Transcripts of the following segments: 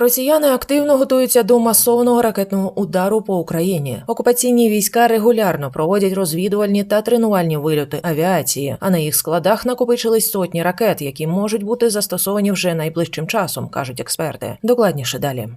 Росіяни активно готуються до масовного ракетного удару по Україні. Окупаційні війська регулярно проводять розвідувальні та тренувальні вильоти авіації, а на їх складах накопичились сотні ракет, які можуть бути застосовані вже найближчим часом, кажуть експерти. Докладніше далі.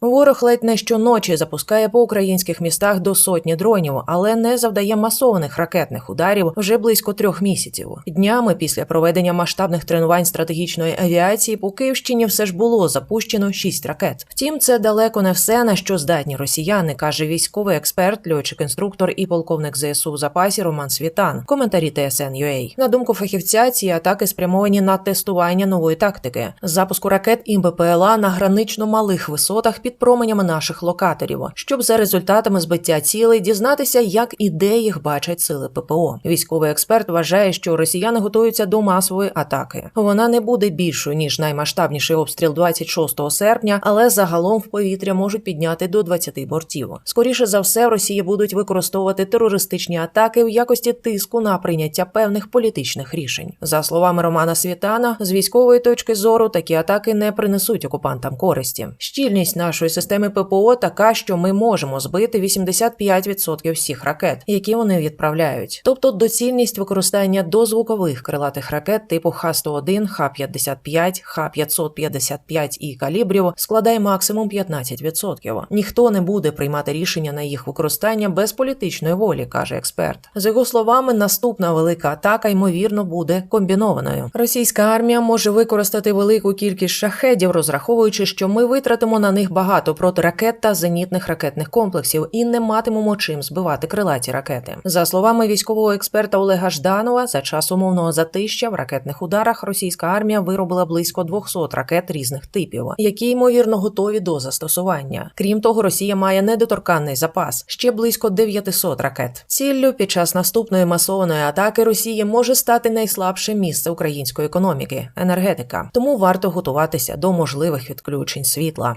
Ворог ледь не щоночі запускає по українських містах до сотні дронів, але не завдає масованих ракетних ударів вже близько трьох місяців. Днями після проведення масштабних тренувань стратегічної авіації по Київщині все ж було запущено шість ракет. Втім, це далеко не все на що здатні росіяни, каже військовий експерт, льотчик-інструктор і полковник ЗСУ в запасі Роман Світан. Коментарі ТСН.UA. На думку фахівця, ці атаки спрямовані на тестування нової тактики запуску ракет і БПЛА на гранично малих висотах під променями наших локаторів, щоб за результатами збиття цілей дізнатися, як і де їх бачать сили ППО. Військовий експерт вважає, що росіяни готуються до масової атаки. Вона не буде більшою ніж наймасштабніший обстріл 26 серпня, але загалом в повітря можуть підняти до 20 бортів. Скоріше за все, в Росії будуть використовувати терористичні атаки в якості тиску на прийняття певних політичних рішень. За словами Романа Світана, з військової точки зору такі атаки не принесуть окупантам користі. Щільність нашої системи ППО така, що ми можемо збити 85% всіх ракет, які вони відправляють. Тобто доцільність використання дозвукових крилатих ракет типу Х-101, Х-55, Х-555 і калібрів складає максимум 15%. Ніхто не буде приймати рішення на їх використання без політичної волі, каже експерт. За його словами, наступна велика атака ймовірно буде комбінованою. Російська армія може використати велику кількість шахедів, розраховуючи, що ми витратимо на них багато протиракет та зенітних ракетних комплексів і не матимемо чим збивати крилаті ракети. За словами військового експерта Олега Жданова, за час умовного затища в ракетних ударах російська армія виробила близько 200 ракет різних типів, які ймовірно готові до застосування. Крім того, Росія має недоторканний запас ще близько 900 ракет. Ціллю під час наступної масованої атаки Росії може стати найслабше місце української економіки енергетика. Тому варто готуватися до можливих відключень світла.